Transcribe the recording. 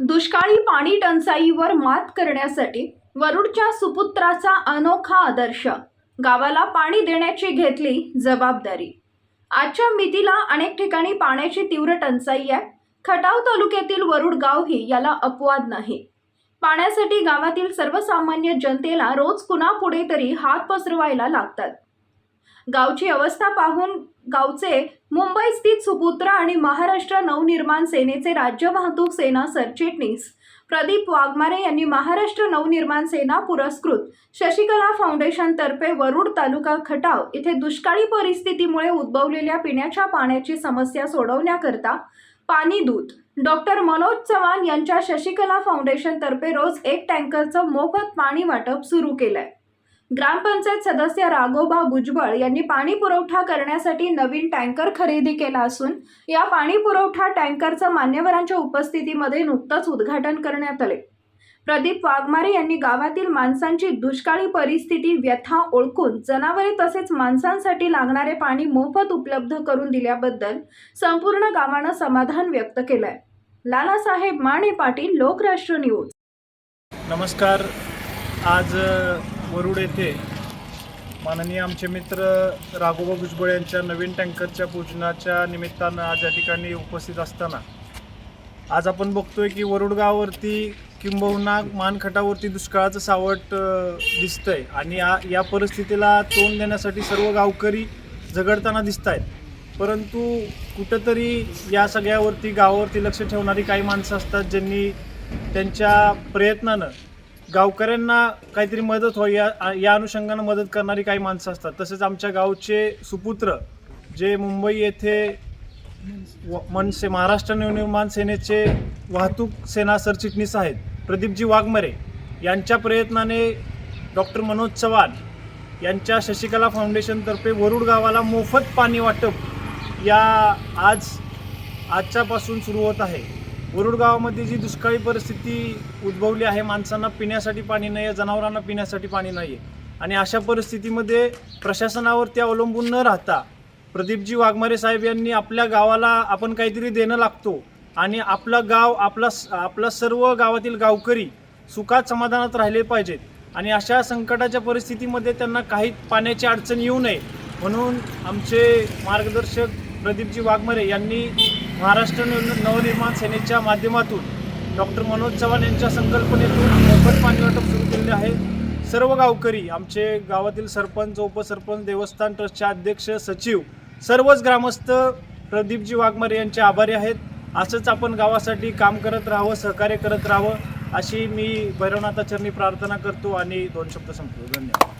दुष्काळी पाणी टंचाईवर मात करण्यासाठी वरुडच्या सुपुत्राचा अनोखा आदर्श गावाला पाणी देण्याची घेतली जबाबदारी. आजच्या मितीला अनेक ठिकाणी पाण्याची तीव्र टंचाई आहे. खटाव तालुक्यातील वरुड गावही याला अपवाद नाही. पाण्यासाठी गावातील सर्वसामान्य जनतेला रोज कुणापुढे तरी हात पसरवायला लागतात. गावची अवस्था पाहून गावचे मुंबई स्थित सुपुत्र आणि महाराष्ट्र नवनिर्माण सेनेचे राज्य वाहतूक सेना सरचिटणीस. प्रदीप वाघमारे यांनी महाराष्ट्र नवनिर्माण सेना पुरस्कृत. शशिकला फाउंडेशनतर्फे वरुड तालुका खटाव इथे दुष्काळी परिस्थितीमुळे उद्भवलेल्या पिण्याच्या पाण्याची समस्या सोडवण्याकरता पाणी दूत. डॉक्टर मनोज चव्हाण यांच्या शशिकला फाउंडेशनतर्फे रोज एक टँकरचं मोफत पाणी वाटप सुरू केलंय. ग्रामपंचायत सदस्य राघोबा भुजबळ यांनी पाणी पुरवठा करण्यासाठी नवीन टँकर खरेदी केला असून या पाणी पुरवठा टँकरचं मान्यवरांच्या उपस्थितीमध्ये नुकतंच उद्घाटन करण्यात आले. प्रदीप वाघमारे यांनी गावातील माणसांची दुष्काळी परिस्थिती व्यथा ओळखून जनावरे तसेच माणसांसाठी लागणारे पाणी मोफत उपलब्ध करून दिल्याबद्दल संपूर्ण गावानं समाधान व्यक्त केलंय. लालासाहेब माने पाटील लोकराष्ट्र न्यूज. नमस्कार. आज वरुड येथे माननीय आमचे मित्र राघोबा भुजबळ यांच्या नवीन टँकरच्या पूजनाच्या निमित्तानं आज या ठिकाणी उपस्थित असताना आज आपण बघतोय की वरुड गावावरती किंबहुना मानखटावरती दुष्काळाचं सावट दिसतंय. आणि या या परिस्थितीला तोंड देण्यासाठी सर्व गावकरी झगडताना दिसत आहेत परंतु कुठंतरी या सगळ्यावरती गावावरती लक्ष ठेवणारी काही माणसं असतात ज्यांनी त्यांच्या प्रयत्नानं गावकऱ्यांना काहीतरी मदत व्हावी या या अनुषंगानं मदत करणारी काही माणसं असतात. तसेच आमच्या गावचे सुपुत्र जे मुंबई येथे व- मनसे महाराष्ट्र नवनिर्माण सेनेचे वाहतूक सेना सरचिटणीस आहेत प्रदीपजी वाघमरे यांच्या प्रयत्नाने डॉक्टर मनोज चव्हाण यांच्या शशिकला फाउंडेशनतर्फे वरुड गावाला मोफत पाणी वाटप या आज आजच्यापासून सुरू होत आहे. वरुड गावामध्ये जी दुष्काळी परिस्थिती उद्भवली आहे माणसांना पिण्यासाठी पाणी नाही आहे जनावरांना पिण्यासाठी पाणी नाही आहे आणि अशा परिस्थितीमध्ये प्रशासनावरती अवलंबून न राहता प्रदीपजी वाघमारे साहेब यांनी आपल्या गावाला आपण काहीतरी देणं लागतो आणि आपला गाव आपला आपला सर्व गावातील गावकरी सुखात समाधानात राहिले पाहिजेत. आणि अशा संकटाच्या परिस्थितीमध्ये त्यांना काही पाण्याची अडचण येऊ नये म्हणून आमचे मार्गदर्शक प्रदीपजी वाघमारे यांनी महाराष्ट्र नव- नवनिर्माण सेनेच्या माध्यमातून डॉक्टर मनोज चव्हाण यांच्या संकल्पनेतून मोफत पाणी वाटप सुरू केलेले आहे. सर्व गावकरी आमचे गावातील सरपंच उपसरपंच देवस्थान ट्रस्टचे अध्यक्ष सचिव सर्वच ग्रामस्थ प्रदीपजी वाघमारे यांचे आभारी आहेत. असंच आपण गावासाठी काम करत राहावं सहकार्य करत राहावं अशी मी भैरवनाथाचरणी प्रार्थना करतो आणि दोन शब्द संपतो धन्यवाद.